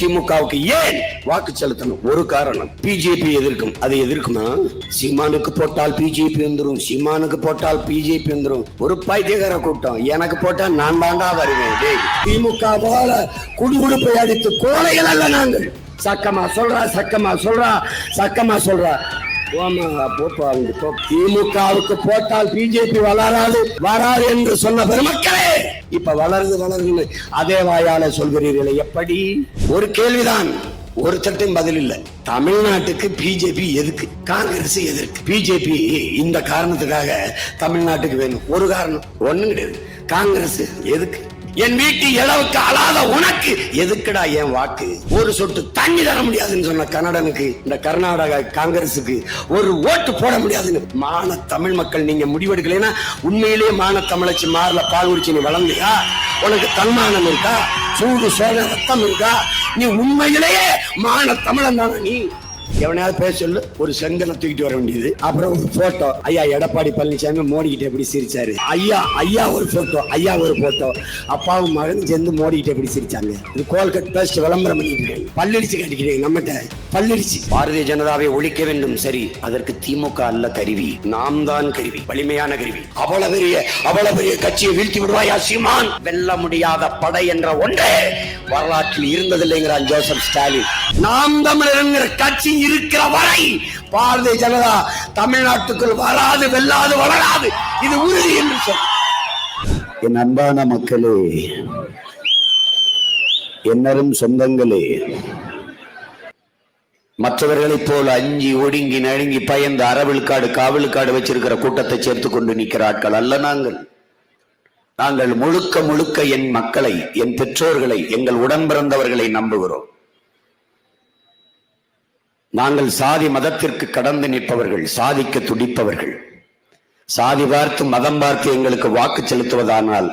திமுகவுக்கு ஏன் வாக்கு செலுத்தணும்? ஒரு காரணம். பிஜேபி எதிர்க்கும். அதை எதிர்க்குமா? சீமானுக்கு போட்டால் பிஜேபி வந்துடும் சீமானுக்கு போட்டால் பிஜேபி வந்துடும் ஒரு பைத்தியகார கூட்டம். எனக்கு போட்டா நான் தாண்டா வருவேன். டேய் திமுக போல குடுகுடுப்பை அடித்து கோலைகள் அல்ல நாங்கள். சக்கமா சொல்றா சக்கமா சொல்றா சக்கமா சொல்றா. திமுகவுக்கு போட்டால் பிஜேபி வளராது வராது என்று சொன்ன பெருமக்களே இப்ப வளருது வளர்ந்து அதே வாயால சொல்கிறீர்களே எப்படி? ஒரு கேள்விதான் ஒரு சட்டம் பதில் இல்லை. தமிழ்நாட்டுக்கு பிஜேபி எதுக்கு? காங்கிரஸ் எதற்கு? பிஜேபி இந்த காரணத்துக்காக தமிழ்நாட்டுக்கு வேணும். ஒரு காரணம் ஒண்ணும் கிடையாது. காங்கிரஸ் எதுக்கு? என் வீட்டு இளவுக்கு அழாத உனக்கு. எதுக்குடா என் வாக்கு? ஒரு சொட்டு தண்ணி தர முடியாதுன்னு சொன்ன கன்னடனுக்கு இந்த கர்நாடகா காங்கிரஸுக்கு ஒரு ஓட்டு போட முடியாதுன்னு. மான தமிழ் மக்கள் நீங்க முடிவெடுக்கலைன்னா உண்மையிலேயே மான தமிழச்சி மாறல பால் குடிச்சு நீ வளர்ந்தியா? உனக்கு தன்மானம் இருக்கா? சூடு சோழ ரத்தம் இருக்கா? நீ உண்மையிலேயே மான தமிழன் தானே நீ. எவனையாவது பேச சொல்லு ஒரு செங்கலை தூக்கிட்டு வர வேண்டியது. அப்புறம் ஒரு போட்டோ ஐயா எடப்பாடி பழனிசாமி மோடி கிட்ட எப்படி சிரிச்சாரு? ஐயா ஐயா ஒரு போட்டோ ஐயா ஒரு போட்டோ அப்பாவும் மகன் சேர்ந்து மோடி கிட்ட எப்படி சிரிச்சாங்க? இது கோல்கட் பேஸ்ட் விளம்பரம் பண்ணிட்டு பல்லடிச்சு கட்டிக்கிறீங்க நம்மகிட்ட. பல்லடிச்சு. பாரதிய ஜனதாவை ஒழிக்க வேண்டும் சரி. அதற்கு திமுக அல்ல கருவி. நாம் தான் கருவி. வலிமையான கருவி. அவ்வளவு பெரிய அவ்வளவு பெரிய கட்சியை வீழ்த்தி விடுவாயா சீமான்? வெல்ல முடியாத படை என்ற ஒன்றே வரலாற்றில் இருந்ததில்லைங்கிறான் ஜோசப் ஸ்டாலின். நாம் தமிழர் கட்சி இருக்கிற வரை பாரதிய ஜனதா தமிழ்நாட்டுக்குள் வராது வெல்லாது வளராது. இது உறுதி என்று சொல். என் அன்பான மக்களே என்னரும் சொந்தங்களே மற்றவர்களைப் போல அஞ்சி ஒடுங்கி நழுங்கி பயந்து அறவிழுக்காடு காவலுக்காடு வச்சிருக்கிற கூட்டத்தை சேர்த்து கொண்டு நிற்கிற ஆட்கள் அல்ல நாங்கள். நாங்கள் முழுக்க முழுக்க என் மக்களை என் பெற்றோர்களை எங்கள் உடன் பிறந்தவர்களை நம்புகிறோம். நாங்கள் சாதி மதத்திற்கு கடந்து நிற்பவர்கள் சாதிக்க துடிப்பவர்கள். சாதி பார்த்து மதம் பார்த்து எங்களுக்கு வாக்கு செலுத்துவதானால்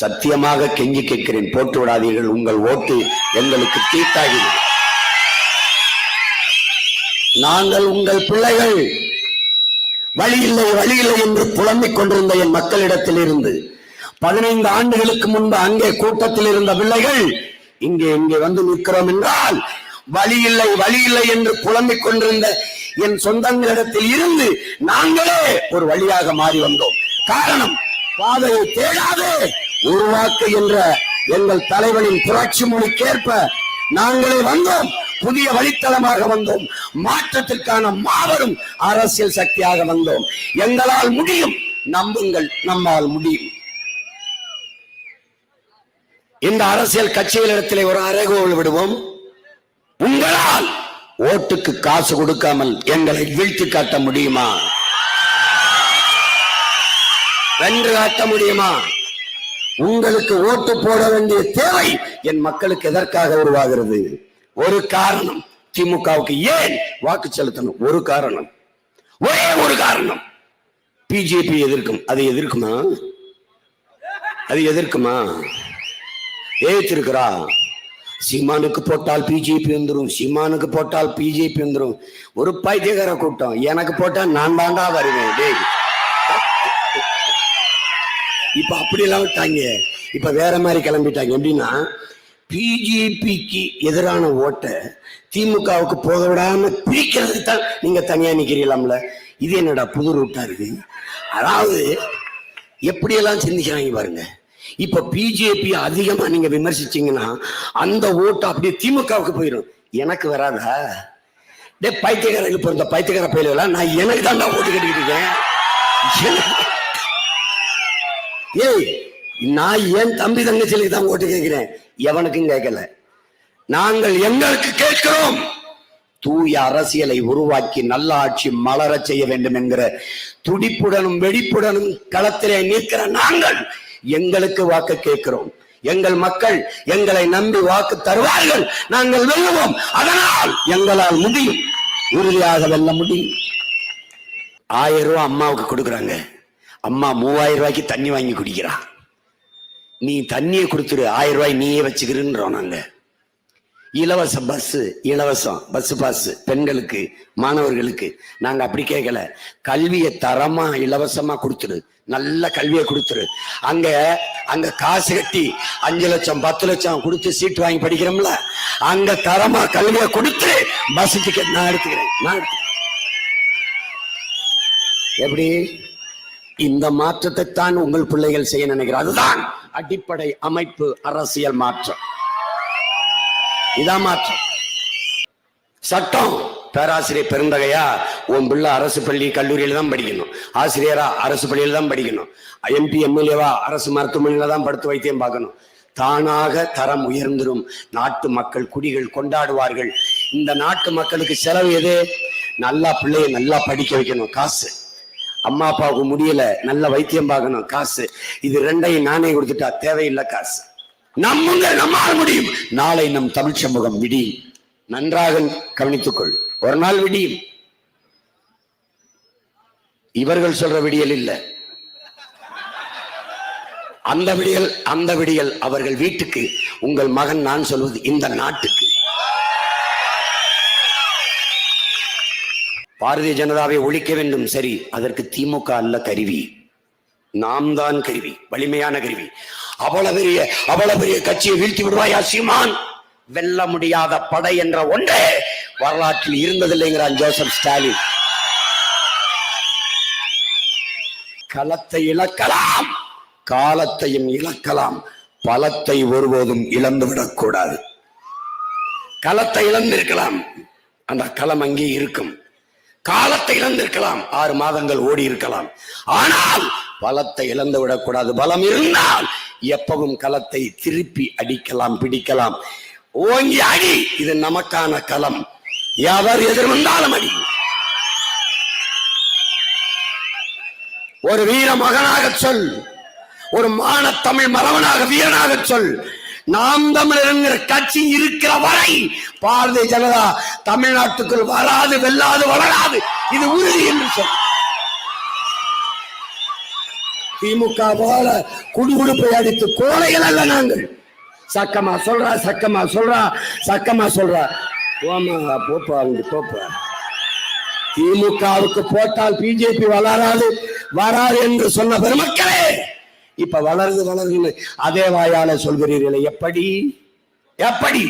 சத்தியமாக கெஞ்சி கேட்கிறேன் போட்டு விடாதீர்கள் உங்கள் ஓட்டு எங்களுக்கு தீட்டாகிறது நாங்கள் உங்கள் பிள்ளைகள். வழி இல்லை வழி இல்லை என்று புலம்பிக் கொண்டிருந்த என் மக்களிடத்தில் இருந்து பதினைந்து ஆண்டுகளுக்கு முன்பு அங்கே கூட்டத்தில் இருந்த பிள்ளைகள் இங்கே இங்கே வந்து நிற்கிறோம் என்றால் வழி இல்லை வழி இல்லை என்று புலம்பிக் கொண்டிருந்த என் சொந்தங்களிடத்தில் இருந்து நாங்களே ஒரு வழியாக மாறி வந்தோம். காரணம் பாதையை தேடாதே. உருவாக்கு என்ற எங்கள் தலைவனின் புரட்சி மொழிக்கேற்ப நாங்களே வந்தோம். புதிய வழித்தளமாக வந்தோம். மாற்றத்திற்கான மாபெரும் அரசியல் சக்தியாக வந்தோம். எங்களால் முடியும் நம்புங்கள் நம்மால் முடியும். இந்த அரசியல் கட்சிகளிடத்திலே ஒரு அறைகோள் விடுவோம். உங்களால் ஓட்டுக்கு காசு கொடுக்காமல் எங்களை வீழ்த்தி காட்ட முடியுமா? வென்று காட்ட முடியுமா? உங்களுக்கு ஓட்டு போட வேண்டிய தேவை என் மக்களுக்கு எதற்காக உருவாகிறது? ஒரு காரணம். திமுகவுக்கு ஏன் வாக்கு செலுத்தணும்? ஒரு காரணம். ஒரே ஒரு காரணம். பிஜேபி எதிர்க்கும். அது எதிர்க்குமா? அது எதிர்க்குமா? ஏற்றிருக்கிறா சீமானுக்கு போட்டால் பிஜேபி வந்துடும் சீமானுக்கு போட்டால் பிஜேபி வந்துடும் ஒரு பைத்தியகார கூட்டம். எனக்கு போட்டால் நான் தாண்டா வருவேன் டேய். இப்ப அப்படி எல்லாம் விட்டாங்க. இப்ப வேற மாதிரி கிளம்பிட்டாங்க. எப்படின்னா பிஜேபிக்கு எதிரான ஓட்டை திமுகவுக்கு போக விடாம பிரிக்கிறதுக்கு தான் நீங்க தனியா நிக்கிறீங்களாம்ல இது என்னடா புது ரூட்டா இருக்கு? அதாவது எப்படியெல்லாம் சிந்திக்கிறாங்க பாருங்க. இப்ப பிஜேபி அதிகமா நீங்க விமர்சிச்சீங்கன்னா அந்த ஓட்டு அப்படியே திமுகவுக்கு போயிடும் எனக்கு வராதா? டே பைத்தியக்கார இப்ப இந்த பைத்தியக்கார பயிலாம் நான் எனக்கு தான் ஓட்டு கட்டிக்கிட்டு இருக்கேன். ஏய் நான் என் தம்பி தங்கச்சிலுக்கு தான் ஓட்டு கேட்கிறேன்? எவனுக்கும் கேட்கல. நாங்கள் எங்களுக்கு கேட்கிறோம். தூய அரசியலை உருவாக்கி நல்ல ஆட்சி மலரச் செய்ய வேண்டும் என்கிற துடிப்புடனும் வெடிப்புடனும் களத்திலே நிற்கிற நாங்கள் எங்களுக்கு வாக்கு கேட்கிறோம். எங்கள் மக்கள் எங்களை நம்பி வாக்கு தருவார்கள். நாங்கள் வெல்லுவோம். அதனால் எங்களால் முடியும். உறுதியாக வெல்ல முடியும். ஆயிரம் ரூபாய் அம்மாவுக்கு கொடுக்குறாங்க. அம்மா மூவாயிரம் ரூபாய்க்கு தண்ணி வாங்கி குடிக்கிறா. நீ தண்ணியை கொடுத்துரு ஆயிரம் ரூபாய் நீயே வச்சுக்கிறோம் நாங்க. இலவச பஸ் இலவசம் பஸ் பாஸ் பெண்களுக்கு மாணவர்களுக்கு. நாங்க அப்படி கேட்கல. கல்வியை தரமா இலவசமா கொடுத்துரு நல்ல கல்வியை கொடுத்துரு. அங்க அங்க காசு கட்டி அஞ்சு லட்சம் பத்து லட்சம் கொடுத்து சீட் வாங்கி படிக்கிறோம்ல அங்க தரமா கல்வியை கொடுத்து பஸ் டிக்கெட் நான் எடுத்துக்கிறேன். நான் எடுத்துக்கிறேன். எப்படி? இந்த மாற்றத்தை தான் உங்கள் பிள்ளைகள் செய்ய நினைக்கிறார். அதுதான் அடிப்படை அமைப்பு அரசியல் மாற்றம். இதான் மாற்றம். சட்டம். பேராசிரியர் பெருந்தகையா உன் பிள்ளை அரசு பள்ளி கல்லூரியில தான் படிக்கணும். ஆசிரியரா அரசு பள்ளியில தான் படிக்கணும். எம்பி எம்எல்ஏவா அரசு மருத்துவமனையில தான் படுத்து வைத்தியம் பார்க்கணும். தானாக தரம் உயர்ந்திரும். நாட்டு மக்கள் குடிகள் கொண்டாடுவார்கள். இந்த நாட்டு மக்களுக்கு செலவு எது? நல்லா பிள்ளைய நல்லா படிக்க வைக்கணும் காசு. அம்மா அப்பாவுக்கு முடியல நல்ல வைத்தியம் பார்க்கணும் காசு. இது ரெண்டையும் நானே கொடுத்துட்டா தேவையில்லை காசு. நம்முங்க நம்மால் முடியும். நாளை நம் தமிழ் சமூகம் விடியும். நன்றாக கவனித்துக்கொள். ஒரு நாள் விடியும். இவர்கள் சொல்ற விடியல் இல்ல. அந்த விடியல் அந்த விடியல் அவர்கள் வீட்டுக்கு உங்கள் மகன் நான் சொல்வது இந்த நாட்டுக்கு. பாரதிய ஜனதாவை ஒழிக்க வேண்டும் சரி அதற்கு திமுக அல்ல கருவி. நாம் தான் கருவி வலிமையான கருவி. அவ்வளவு பெரிய அவ்வளவு பெரிய கட்சியை வீழ்த்தி விடுவாயா சீமான்? வெல்ல முடியாத படை என்ற ஒன்றே. வரலாற்றில் இருந்ததில்லைங்கிறான் ஜோசப் ஸ்டாலின். களத்தை இழக்கலாம் காலத்தையும் இழக்கலாம் பலத்தை ஒருபோதும் இழந்துவிடக் கூடாது. களத்தை இழந்திருக்கலாம் அந்த களம் அங்கே இருக்கும். காலத்தை இழந்திருக்கலாம் ஆறு மாதங்கள் ஓடி இருக்கலாம். ஆனால் பலத்தை இழந்து விடக்கூடாது பலம் இருந்தால் எப்பவும் களத்தை திருப்பி அடிக்கலாம் பிடிக்கலாம். ஓங்கி அடி இது நமக்கான களம். எவர் எதிர் வந்தாலும் அடி. ஒரு வீர மகனாக சொல் ஒரு மான தமிழ் மரவனாக வீரனாக சொல் நாம் தமிழர் என்கிற கட்சி இருக்கிற வரை பாரதிய ஜனதா தமிழ்நாட்டுக்குள் வராது வெல்லாது வளராது. இது உறுதி என்று சொல். திமுக போல குடுகுடுப்பை அடித்து கோழைகள் அல்ல நாங்கள். சக்கமா சொல்றா சக்கமா சொல்றா சக்கமா சொல்றா. போமா போப்பா அங்க போப்பா. திமுகவுக்கு போட்டால் பிஜேபி வளராது வராது என்று சொன்ன பெருமக்களே இப்ப வளருது வளருது அதே வாயால சொல்கிறீர்களே எப்படி? எப்படி?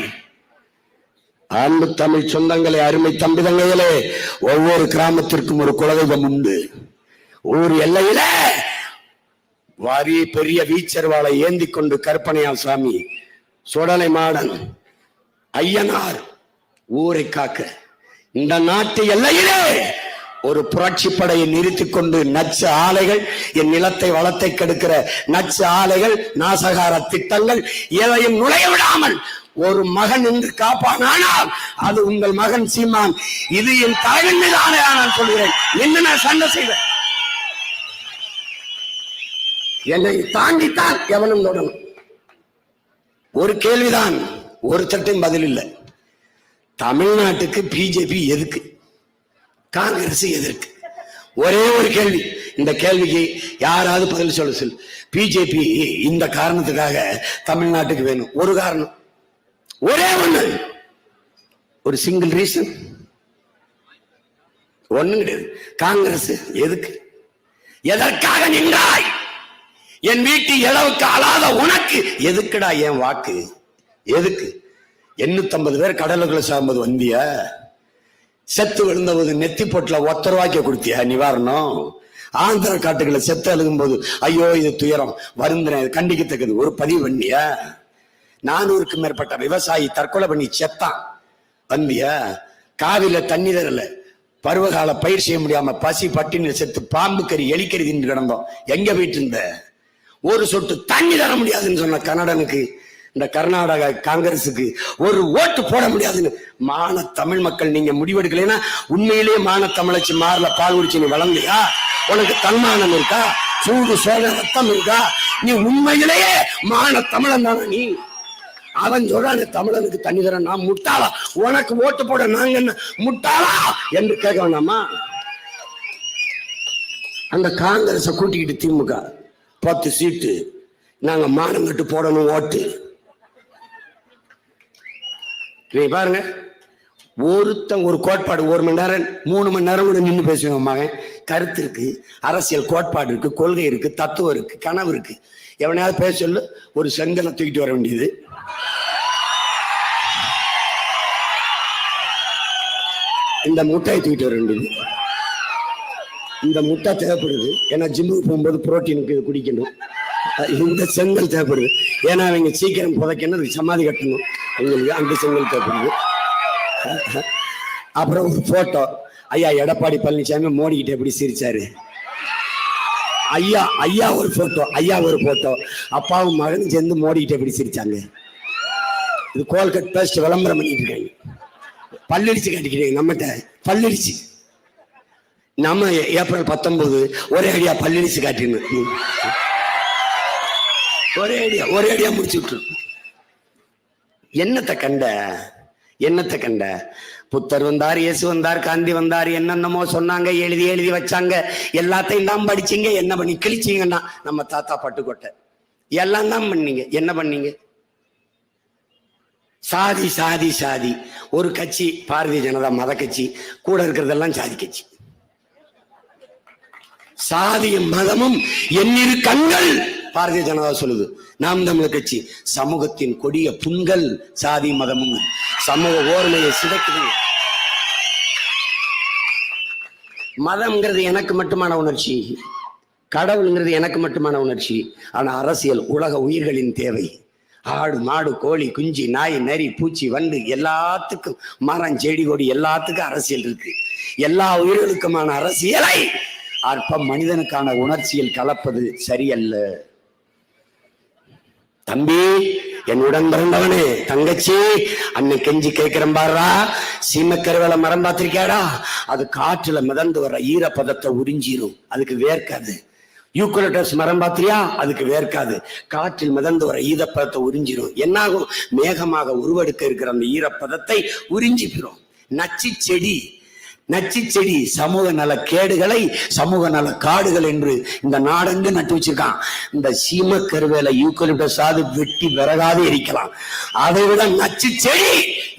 அன்பு தமிழ் சொந்தங்களே அருமை தம்பிதங்களே ஒவ்வொரு கிராமத்திற்கும் ஒரு குலதெய்வம் உண்டு. ஊர் எல்லையில வாரி பெரிய வீச்சர்வாளை ஏந்தி கொண்டு கற்பனையா சாமி சுடலை மாடன் ஐயனார் ஊரை காக்க இந்த நாட்டு எல்லையிலே ஒரு புரட்சி படையை நிறுத்தி கொண்டு நச்சு ஆலைகள் என் நிலத்தை வளத்தை கெடுக்கிற நச்சு ஆலைகள் நாசகார திட்டங்கள் எதையும் நுழைய விடாமல் ஒரு மகன் என்று காப்பானானால் அது உங்கள் மகன் சீமான். இது என் தலைவன் மீது ஆணையா நான் சொல்கிறேன். என்ன நான் சண்டை செய்வேன்? என்னை தாண்டித்தான் எவனும் தொடரும். ஒரு கேள்விதான் ஒரு சட்டம் பதில் இல்லை. தமிழ்நாட்டுக்கு பிஜேபி எதுக்கு? காங்கிரஸ் எதற்கு? ஒரே ஒரு கேள்வி. இந்த கேள்விக்கு யாராவது பதில் சொல்ல சொல் பிஜேபி இந்த காரணத்துக்காக தமிழ்நாட்டுக்கு வேணும். ஒரு காரணம். ஒரே ஒண்ணு. ஒரு சிங்கிள் ரீசன் ஒண்ணும் கிடையாது. காங்கிரஸ் எதுக்கு? எதற்காக நின்றாய்? என் வீட்டு இளவுக்கு அழாத உனக்கு எதுக்குடா என் வாக்கு? எதுக்கு? எண்ணூத்தம்பது பேர் கடலுக்குள்ள சாகும்போது வந்தியா? செத்து விழுந்தபோது நெத்தி பொட்டில் ஒத்த ரூபாய்க்கு கொடுத்தியா நிவாரணம்? ஆந்திர காட்டுகளை செத்து அழுகும்போது ஐயோ இது துயரம். வருந்தின கண்டிக்கத்தக்கது. ஒரு பதிவு பண்ணிய? நானூறுக்கு மேற்பட்ட விவசாயி தற்கொலை பண்ணி செத்தான். வந்திய காவில தண்ணி தரல பருவகால பயிர் செய்ய முடியாம பசி பட்டினி செத்து பாம்பு கறி எலிக்கறி தின்னு கிடந்தோம். எங்க போயிட்டு இருந்த? ஒரு சொட்டு தண்ணி தர முடியாதுன்னு சொன்ன கன்னடனுக்கு இந்த கர்நாடகா காங்கிரஸுக்கு ஒரு ஓட்டு போட முடியாதுன்னு மான தமிழ் மக்கள் நீங்க முடிவெடுக்கலைன்னா உண்மையிலேயே மான தமிழச்சி மாறல பால் குடிச்சு நீ வளர்ந்தியா? உனக்கு தன்மானம் இருக்கா? சூடு சோழ ரத்தம் இருக்கா? நீ உண்மையிலேயே மான தமிழன் தானே நீ. அவன் சொல்றான் தமிழனுக்கு தண்ணி தரேன் நான் முட்டாளா? உனக்கு ஓட்டு போட நாங்க என்ன முட்டாளா? என்று கேட்க வேண்டாமா? அந்த காங்கிரஸை கூட்டிக்கிட்டு திமுக பத்து சீட்டு நாங்க மானம் கட்டு போடணும் ஓட்டு. நீ பாருங்க. ஒருத்தன் ஒரு கோட்பாடு ஒரு மணி நேரம் மூணு மணி நேரம் கூட நின்று பேசுவேன் மகன். கருத்து இருக்கு அரசியல் கோட்பாடு இருக்கு கொள்கை இருக்கு தத்துவம் இருக்கு கனவு இருக்கு. எவனையாவது பேச சொல்லு ஒரு செங்கலை தூக்கிட்டு வர வேண்டியது. இந்த முட்டையை தூக்கிட்டு வர வேண்டியது. இந்த முட்டை தேவைப்படுது. ஏன்னா ஜிம்முக்கு போகும்போது புரோட்டீனுக்கு இது குடிக்கணும். இந்த செங்கல் தேவைப்படுது. ஏன்னா அவங்க சீக்கிரம் புதைக்கணும் அதுக்கு சமாதி கட்டணும். உங்களுக்கு அங்கு செங்கல் அப்புறம் ஒரு போட்டோ ஐயா எடப்பாடி பழனிசாமி மோடிக்கிட்ட எப்படி சிரிச்சாரு? ஐயா ஐயா ஒரு போட்டோ ஐயா ஒரு போட்டோ அப்பாவும் மகனும் சேர்ந்து மோடிக்கிட்ட எப்படி சிரிச்சாங்க? இது கோல்கட் பேஸ்ட் விளம்பரம் பண்ணிட்டு இருக்காங்க. பல்லடிச்சு கட்டிக்கிறீங்க நம்மகிட்ட பல்லடிச்சு. நம்ம ஏப்ரல் பத்தொன்பது ஒரே அடியா பல்லடிச்சு காட்டினு. ஒரே அடியா ஒரே அடியா முடிச்சு விட்டுருக்கோம் என்னத்தை கண்ட? என்னத்தை கண்ட? புத்தர் வந்தார் இயேசு வந்தார் காந்தி வந்தார் என்னென்னமோ சொன்னாங்க எழுதி எழுதி வச்சாங்க. எல்லாத்தையும் தான் படிச்சீங்க. என்ன பண்ணி கிழிச்சீங்கன்னா நம்ம தாத்தா பட்டுக்கோட்டை. எல்லாம் தான் பண்ணீங்க. என்ன பண்ணீங்க? சாதி சாதி சாதி. ஒரு கட்சி பாரதிய ஜனதா மத கட்சி. கூட இருக்கிறதெல்லாம் சாதி கட்சி. சாதியும் மதமும் என்னிரு கண்கள். பாரதிய ஜனதா சொல்லுது நாம் தமிழர் கட்சி சமூகத்தின் கொடிய புண்கள் சாதி மதமும் சமூக ஓர்மையை சிதைக்குது. மதம்ங்கிறது எனக்கு மட்டுமான உணர்ச்சி கடவுளுங்கிறது எனக்கு மட்டுமான உணர்ச்சி ஆனால் அரசியல் உலக உயிர்களின் தேவை. ஆடு மாடு கோழி குஞ்சு நாய் நரி பூச்சி வண்டு எல்லாத்துக்கும் மரம் செடி கொடி எல்லாத்துக்கும் அரசியல் இருக்கு. எல்லா உயிர்களுக்குமான அரசியலை அற்ப மனிதனுக்கான உணர்ச்சியில் கலப்பது சரியல்ல. தம்பி என்னுடன் உடன் பிறந்தவனே தங்கச்சி அன்னை கெஞ்சி கேட்கிறேன் பாருடா. சீமக்கருவேல மரம் பார்த்திருக்கியாடா? அது காற்றுல மிதந்து வர ஈரப்பதத்தை உறிஞ்சிரும். அதுக்கு வேர்க்காது. யூக்கலிட்டஸ் மரம் பார்த்தியா? அதுக்கு வேர்க்காது. காற்றில் மிதந்து வர ஈரப்பதத்தை உறிஞ்சிரும். என்னாகும்? மேகமாக உருவெடுக்க இருக்கிற அந்த ஈரப்பதத்தை உறிஞ்சிக்கிறோம் நச்சு செடி நச்சு செடி சமூக நல கேடுகளை சமூக நல காடுகள் என்று இந்த நாடெங்கு நட்டு வச்சிருக்கான். இந்த சீம கருவேல யூக்கலிப்டஸ் ஆது வெட்டி விறகாது எரிக்கலாம். அதை விட நச்சு செடி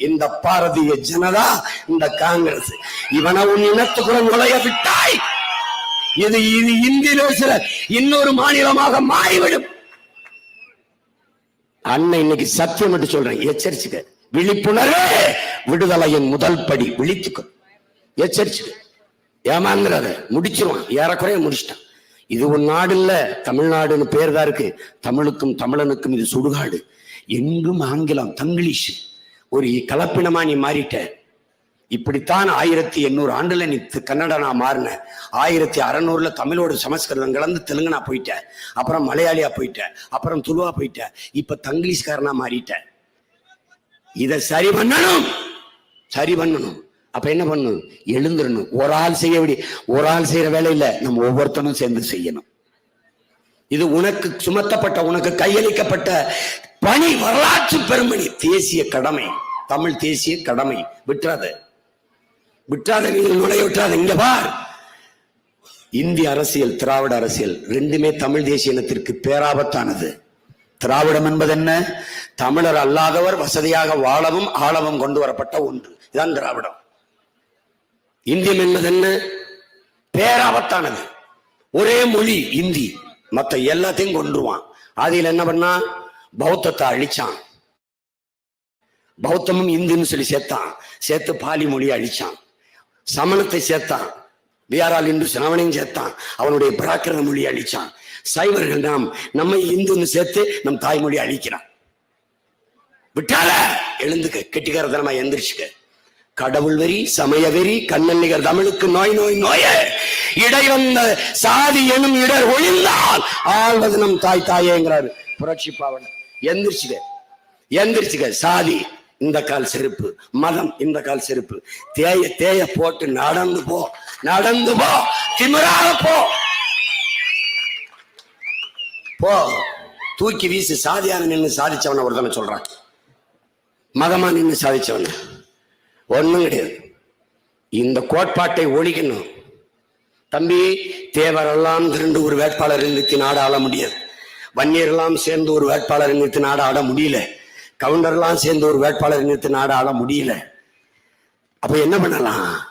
இந்த பாரதிய ஜனதா இந்த காங்கிரஸ். இவனை உன் இனத்துக்குடன் நுழைய விட்டாய். இது இது இந்திய இன்னொரு மாநிலமாக மாறிவிடும். அண்ணன் இன்னைக்கு சத்தியம் மட்டும் சொல்றேன். எச்சரிச்சுக்க. விழிப்புணர்வு விடுதலையின் முதல் படி. விழித்துக்கும் எச்சரிச்சுக்க ஏமாந்துறாத முடிச்சிருவான். ஏறக்குறைய முடிச்சிட்டான். இது ஒரு நாடு இல்ல தமிழ்நாடுன்னு பேர் தான் இருக்கு. தமிழுக்கும் தமிழனுக்கும் இது சுடுகாடு. எங்கும் ஆங்கிலம் தங்கிலீஷ். ஒரு கலப்பினமா நீ மாறிட்ட. இப்படித்தான் ஆயிரத்தி எண்ணூறு ஆண்டுல நீ கன்னட நான் மாறின. ஆயிரத்தி அறநூறுல தமிழோட சமஸ்கிருதம் கலந்து தெலுங்கனா போயிட்ட. அப்புறம் மலையாளியா போயிட்ட. அப்புறம் துலுவா போயிட்ட. இப்ப தங்கிலீஷ்காரனா மாறிட்ட. இத சரி பண்ணணும். சரி பண்ணணும். அப்ப என்ன பண்ணும் எழுந்துடணும் ஒரு ஆள் செய்ய வேண்டிய ஒரு ஆள் செய்யற வேலையில நம்ம ஒவ்வொருத்தனும் சேர்ந்து செய்யணும். இது உனக்கு சுமத்தப்பட்ட உனக்கு கையளிக்கப்பட்ட பணி வரலாற்று பெருமணி. தேசிய கடமை. தமிழ் தேசிய கடமை. விட்டுறாத. விட்டுறாத நீங்கள் நுழைய விட்டுறாத. இங்க பார். இந்திய அரசியல் திராவிட அரசியல் ரெண்டுமே தமிழ் தேசிய இனத்திற்கு பேராபத்தானது. திராவிடம் என்பது என்ன? தமிழர் அல்லாதவர் வசதியாக வாழவும் ஆளவும் கொண்டு வரப்பட்ட ஒன்று. இதுதான் திராவிடம். இந்தியம் என்பது என்ன பேராபத்தானது. ஒரே மொழி இந்தி. மத்த எல்லாத்தையும் கொண்டுருவான் ஆதியில் என்ன பண்ணா? பௌத்தத்தை அழிச்சான். பௌத்தமும் இந்துன்னு சொல்லி சேர்த்தான். சேர்த்து பாலி மொழியை அழிச்சான். சமணத்தை சேர்த்தான். வியாரால் இந்து சிரவணையும் சேர்த்தான். அவனுடைய பிராக்கிரத மொழியை அழிச்சான். சைவர்கள் நாம் நம்மை இந்துன்னு சேர்த்து நம் தாய்மொழியை அழிக்கிறான். விட்டால எழுந்துக்க கெட்டிக்காரத்தனமா எந்திரிச்சுக்க. கடவுள் வெறி சமய வெறி கண்ணல்லிகர் தமிழுக்கு நோய் நோய் நோய. இடை வந்த சாதி எனும் இடர் ஒழிந்தால் ஆழ்வது நம் தாய் தாயேங்கிறாரு புரட்சி பாவன் எந்திரிச்சுக்க எந்திரிச்சுக்க. சாதி இந்த கால் செருப்பு. மதம் இந்த கால் செருப்பு. தேய தேய போட்டு நடந்து போ நடந்து போ. திமிராக போ. போ. தூக்கி வீசு சாதியான நின்று சாதிச்சவன ஒருத்தனை சொல்றான். மதமா நின்று சாதிச்சவன. ஒன்றும் கிடையாது. இந்த கோட்பாட்டை ஒழிக்கணும். தம்பி தேவரெல்லாம் திரண்டு ஒரு வேட்பாளர் நிறுத்தி நாடு ஆள முடியாது. வன்னியரெல்லாம் சேர்ந்து ஒரு வேட்பாளர் நிறுத்தி நாடு ஆட முடியல. கவுண்டர்லாம் சேர்ந்து ஒரு வேட்பாளர் நிறுத்தி நாடு ஆட முடியல. அப்ப என்ன பண்ணலாம்?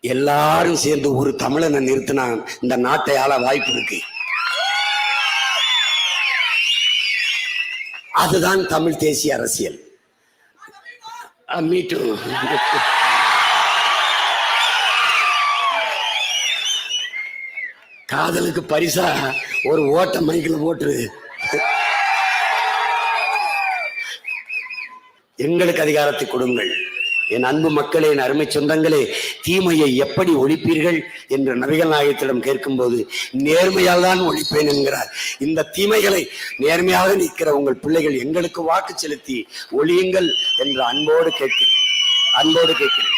எல்லாரும் சேர்ந்து ஒரு தமிழனை நிறுத்தினா இந்த நாட்டை ஆள வாய்ப்பு இருக்கு. அதுதான் தமிழ் தேசிய அரசியல். Uh, மீட்டும் காதலுக்கு பரிசா ஒரு ஓட்ட மைக்கில் போட்டுரு எங்களுக்கு அதிகாரத்தை கொடுங்கள். என் அன்பு மக்களே என் அருமை சொந்தங்களே தீமையை எப்படி ஒழிப்பீர்கள் என்று நபிகள் நாயகத்திடம் கேட்கும்போது நேர்மையால் தான் ஒழிப்பேன் என்கிறார். இந்த தீமைகளை நேர்மையாக நிற்கிற உங்கள் பிள்ளைகள் எங்களுக்கு வாக்கு செலுத்தி ஒழியுங்கள் என்று அன்போடு கேட்கிறேன். அன்போடு கேட்கிறேன்.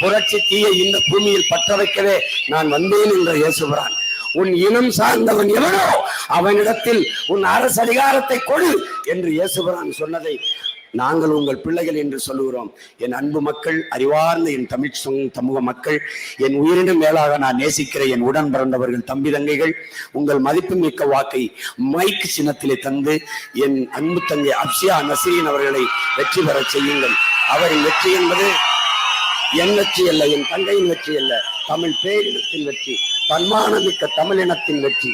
புரட்சி தீயை இந்த பூமியில் பற்ற வைக்கவே நான் வந்தேன் என்று இயேசுகிறான் உன் இனம் சார்ந்தவன் எவனோ அவனிடத்தில் உன் அரசு அதிகாரத்தை கொடு என்று இயேசுபிரான் சொன்னதை நாங்கள் உங்கள் பிள்ளைகள் என்று சொல்லுகிறோம். என் அன்பு மக்கள் அறிவார்ந்த என் தமிழ் சொ- சமூக மக்கள் என் உயிரினும் மேலாக நான் நேசிக்கிற என் உடன் பிறந்தவர்கள் தம்பி தங்கைகள் உங்கள் மதிப்புமிக்க வாக்கை மைக் சின்னத்திலே தந்து என் அன்பு தங்கை அப்சியா நசீரின் அவர்களை வெற்றி பெறச் செய்யுங்கள். அவரின் வெற்றி என்பது என் வெற்றி அல்ல என் தங்கையின் வெற்றி அல்ல தமிழ் பேரினத்தின் வெற்றி தன்மானமிக்க தமிழினத்தின் வெற்றி.